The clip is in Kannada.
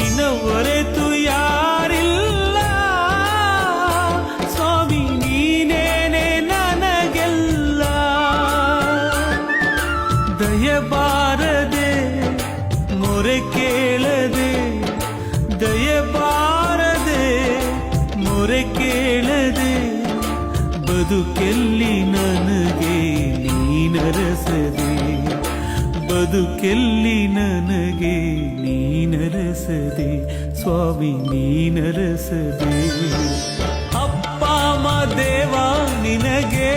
ನಿನ್ನ ಒರೆತು ಯಾರಿಲ್ಲ? ಸ್ವಾಮಿ, ನೀನೇನೆ ನನಗೆಲ್ಲ? ದಯಬಾರದೆ, ಮೊರೆ ಕೇಳದೆ, ದಯಬಾರದೆ, ಮೊರೆ ಕೇಳದೆ, ಬದುಕೆಲ್ಲಿ ನನಗೆ ನೀನರಸದೆ, ಬದುಕೆಲ್ಲಿ ನನಗೆ ನೀ ನೀನರಸದೆ ಸ್ವಾಮಿ ನೀನರಸದೆ ಅಪ್ಪ ದೇವ ನಿನಗೆ